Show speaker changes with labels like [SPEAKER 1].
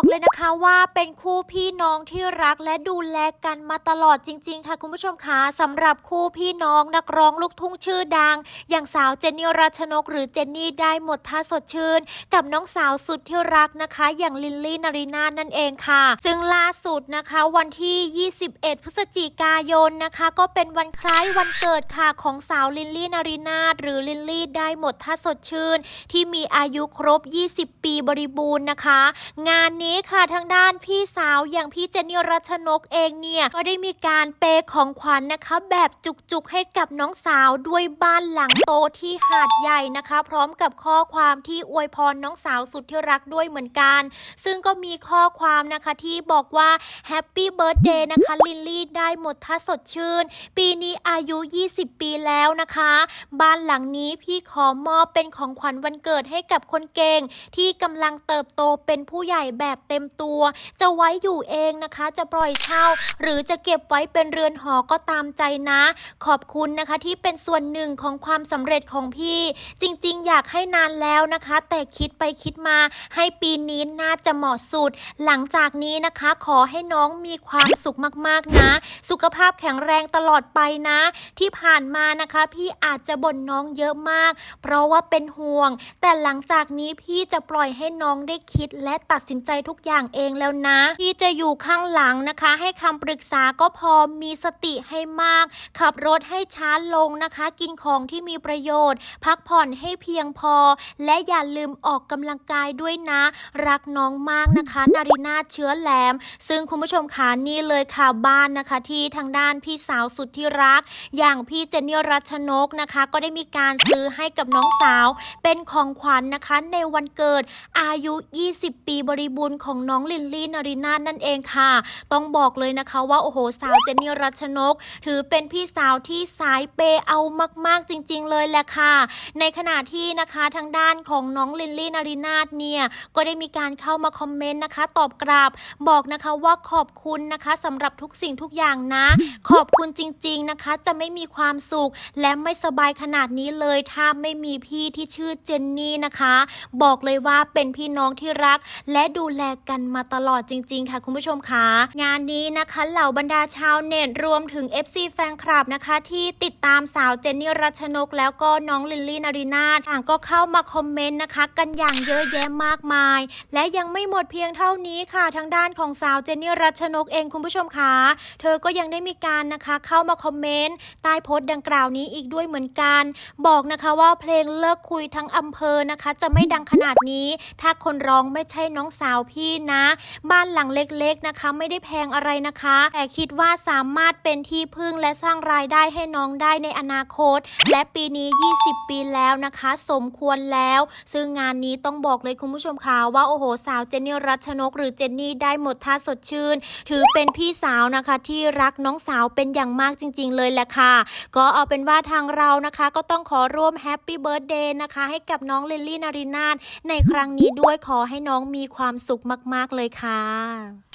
[SPEAKER 1] บอกเลยนะคะว่าเป็นคู่พี่น้องที่รักและดูแลกันมาตลอดจริง ๆ ค่ะคุณผู้ชมคะสำหรับคู่พี่น้องนักร้องลูกทุ่งชื่อดัง อย่างสาวเจนนี่รัชนก หรือเจนนี่ได้หมดท่าสดชื่น กับน้องสาวสุดที่รักนะคะ อย่างลิลลี่นารีนานั่นเองค่ะ ซึ่งล่าสุดนะคะวันที่ 21 พฤศจิกายนนะคะ ก็เป็นวันคล้ายวันเกิดค่ะของสาวลิลลี่นารีนาหรือลิลลี่ได้หมดท่าสดชื่น ที่มีอายุครบ 20 ปีบริบูรณ์นะคะ งานนี้ค่ะทางด้านพี่สาวอย่างพี่เจนนี่รัชนกเองเนี่ยก็ได้มีการเปย์ของขวัญนะคะ แบบจุกๆให้กับน้องสาวด้วยบ้านหลังโตที่หาดใหญ่นะคะ พร้อมกับข้อความที่อวยพรน้องสาวสุดที่รักด้วยเหมือนกัน ซึ่งก็มีข้อความนะคะที่บอกว่าแฮปปี้เบิร์ดเดย์นะคะลิลลี่ได้หมดท่าสดชื่น ปีนี้อายุ 20 ปีแล้วนะคะ บ้านหลังนี้พี่ขอมอบเป็นของขวัญวันเกิดให้กับคนเก่ง ที่กำลังเติบโตเป็นผู้ใหญ่แบบเต็มตัว จะไว้อยู่เองนะคะ จะปล่อยเช่า หรือจะเก็บไว้เป็นเรือนหอก็ตามใจนะ ขอบคุณนะคะที่เป็นส่วนหนึ่งของความสำเร็จของพี่ จริงๆ อยากให้นานแล้วนะคะ แต่คิดไปคิดมาให้ปีนี้น่าจะเหมาะสุด หลังจากนี้นะคะ ขอให้น้องมีความสุขมากๆนะ สุขภาพแข็งแรงตลอดไปนะ ที่ผ่านมานะคะ พี่อาจจะบ่นน้องเยอะมาก เพราะว่าเป็นห่วง แต่หลังจากนี้พี่จะปล่อยให้น้องได้คิดและตัดสินใจทุกอย่างเองแล้วนะ พี่จะอยู่ข้างหลังนะคะ ให้คำปรึกษาก็พอมีสติให้มาก ขับรถให้ช้าลงนะคะ กินของที่มีประโยชน์ พักผ่อนให้เพียงพอ และอย่าลืมออกกำลังกายด้วยนะ รักน้องมากนะคะนารินาเชื้อแหลม ซึ่งคุณผู้ชมคะนี่เลยค่ะบ้านนะคะ ที่ทางด้านพี่สาวสุดที่รัก อย่างพี่เจนนี่รัชนกนะคะ ก็ได้มีการซื้อให้กับน้องสาว เป็นของขวัญนะคะ ในวันเกิดอายุ 20 ปีบริบูรณ์ของน้องลิลลี่นารินาถนั่นเองค่ะ ต้องบอกเลยนะคะว่าโอ้โหสาวเจนนี่รัชนก ถือเป็นพี่สาวที่สายเปย์เอามากๆจริง ๆ เลยแหละค่ะ ในขณะที่นะคะทางด้านของน้องลิลลี่นารินาเนี่ยก็ได้มีการเข้ามาคอมเมนต์นะคะ ตอบกลับบอกนะคะว่าขอบคุณนะคะสำหรับทุกสิ่งทุกอย่างนะ ขอบคุณจริง ๆนะคะ จะไม่มีความสุขและไม่สบายขนาดนี้เลยถ้าไม่มีพี่ที่ชื่อเจนนี่นะคะ บอกเลยว่าเป็นพี่น้องที่รักและดูแลแลกันมาตลอดจริง ๆ ค่ะคุณผู้ชมคะงานนี้นะคะเหล่าบรรดาชาวเน็ตรวมถึง FC แฟนคลับนะคะ ที่ติดตามสาวเจนนี่รัชนก แล้วก็น้องลิลลี่นารินาต่างก็เข้ามาคอมเมนต์นะคะ กันอย่างเยอะแยะมากมาย และยังไม่หมดเพียงเท่านี้ค่ะ ทางด้านของสาวเจนนี่รัชนกเองคุณผู้ชมคะเธอก็ยังได้มีการนะคะเข้ามาคอมเมนต์ใต้โพสต์ดังกล่าวนี้อีกด้วยเหมือนกัน บอกนะคะว่าเพลงเลิกคุยทั้งอำเภอนะคะ จะไม่ดังขนาดนี้ ถ้าคนร้องไม่ใช่น้องสาวพี่นะ บ้านหลังเล็กๆนะคะ ไม่ได้แพงอะไรนะคะ แต่คิดว่าสามารถเป็นที่พึ่งและสร้างรายได้ให้น้องได้ในอนาคต และปีนี้ 20 ปีแล้วนะคะ สมควรแล้ว ซึ่งงานนี้ต้องบอกเลยคุณผู้ชมค่ะว่าโอ้โหสาวเจนนี่รัชนก หรือเจนนี่ได้หมดท่าสดชื่น ถือเป็นพี่สาวนะคะ ที่รักน้องสาวเป็นอย่างมากจริง ๆ เลยแหละค่ะ ก็เอาเป็นว่าทางเรานะคะ ก็ต้องขอร่วมแฮปปี้เบิร์ดเดย์นะคะ ให้กับน้องลิลลี่นารินาในครั้งนี้ด้วยขอให้น้องมีความสุขมาก ๆ เลยค่ะ